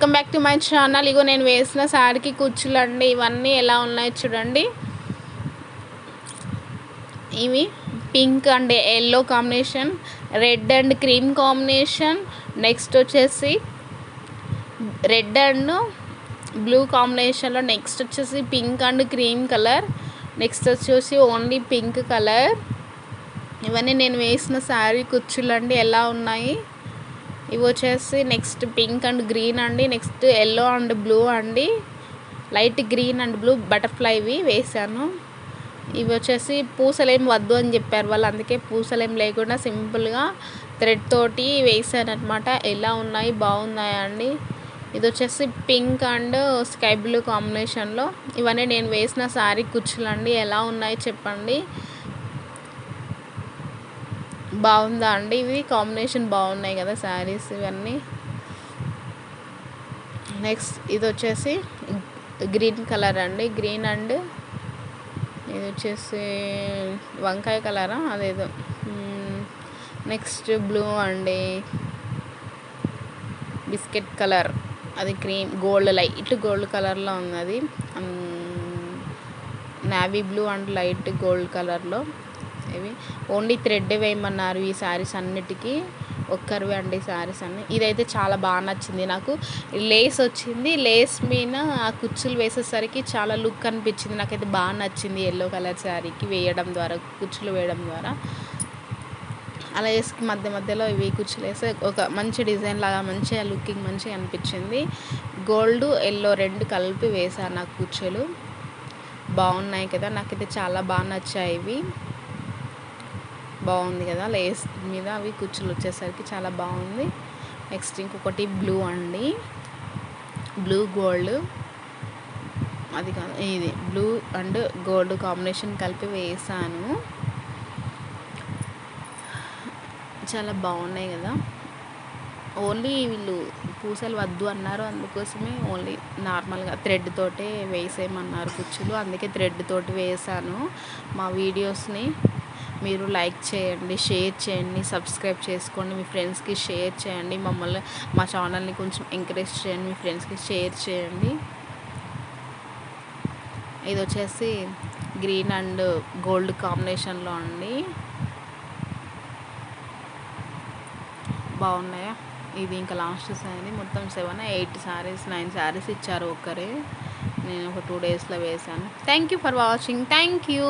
Welcome back to my channel. ఇగో నేను వేసిన శారీకి కుచ్చులండి. ఇవన్నీ ఎలా ఉన్నాయి చూడండి. ఇవి pink and yellow combination. Red and cream combination. Next వచ్చేసి రెడ్ అండ్ బ్లూ కాంబినేషన్లో నెక్స్ట్ వచ్చేసి pink and cream colour. Next వచ్చేసి ఓన్లీ పింక్ కలర్. ఇవన్నీ నేను వేసిన శారీ కుచ్చులండి. ఎలా ఉన్నాయి? ఇవి వచ్చేసి నెక్స్ట్ పింక్ అండ్ గ్రీన్ అండి నెక్స్ట్ ఎల్లో అండ్ బ్లూ అండి. లైట్ గ్రీన్ అండ్ బ్లూ బటర్ఫ్లైవి వేసాను ఇవి వచ్చేసి పూసలేం వద్దు అని చెప్పారు వాళ్ళు అందుకే పూసలేం లేకుండా సింపుల్గా థ్రెడ్ తోటి వేసాను అనమాట ఎలా ఉన్నాయి బాగున్నాయా అండి? ఇది వచ్చేసి పింక్ అండ్ స్కై బ్లూ కాంబినేషన్లో. ఇవన్నీ నేను వేసిన శారీ కుచ్చులండి ఎలా ఉన్నాయి చెప్పండి. బాగుందా అండి? ఇవి కాంబినేషన్ బాగున్నాయి కదా శారీస్ ఇవన్నీ. నెక్స్ట్ ఇది వచ్చేసి గ్రీన్ కలర్ అండి. గ్రీన్ అండ్ ఇది వచ్చేసి వంకాయ కలరా? అదేదో. నెక్స్ట్ బ్లూ అండి. Biscuit colour. అది క్రీమ్ గోల్డ్ లైట్ గోల్డ్ కలర్లో ఉంది అది navy blue and light gold కలర్లో. ఇవి. ఓన్లీ థ్రెడ్ వేయమన్నారు ఈ శారీస్ అన్నిటికీ. ఒక్కరివే అండి శారీస్ అన్ని. ఇదైతే చాలా బాగా నచ్చింది నాకు. లేస్ వచ్చింది. లేస్ మీద ఆ కుచ్చులు వేసేసరికి చాలా లుక్ అనిపించింది. నాకైతే బాగా నచ్చింది ఎల్లో కలర్ శారీకి వేయడం ద్వారా కుచ్చులు వేయడం ద్వారా. అలా వేసి మధ్య మధ్యలో ఇవి కుచ్చులు వేస్తే ఒక మంచి డిజైన్ లాగా మంచిగా లుకింగ్ మంచిగా అనిపించింది. గోల్డ్ ఎల్లో రెండు కలిపి వేసాను నాకు కుచ్చులు. బాగున్నాయి కదా. నాకైతే చాలా బాగా నచ్చాయి ఇవి. బాగుంది కదా లేస్ మీద అవి కుచ్చులు వచ్చేసరికి చాలా బాగుంది. నెక్స్ట్ ఇంకొకటి బ్లూ అండి. Blue gold. అది కాదు ఇది బ్లూ అండ్ గోల్డ్ కాంబినేషన్ కలిపి వేసాను. చాలా బాగున్నాయి కదా. ఓన్లీ వీళ్ళు పూసలు వద్దు అన్నారు అందుకోసమే ఓన్లీ నార్మల్గా థ్రెడ్ తోటే వేసేయమన్నారు కుచ్చులు. అందుకే థ్రెడ్ తోటి వేసాను మా వీడియోస్ని. మీరు లైక్ చేయండి షేర్ చేయండి సబ్స్క్రైబ్ చేసుకోండి మీ ఫ్రెండ్స్కి షేర్ చేయండి మమ్మల్ని మా ఛానల్ని కొంచెం ఎంకరేజ్ చేయండి మీ ఫ్రెండ్స్కి షేర్ చేయండి. ఇది వచ్చేసి గ్రీన్ అండ్ గోల్డ్ కాంబినేషన్లో అండి. బాగున్నాయా? ఇది ఇంకా లాస్ట్ శారీ మొత్తం seven eight saris nine saris ఇచ్చారు ఒక్కరే నేను ఒక టూ డేస్లో వేసాను thank you for watching. Thank you.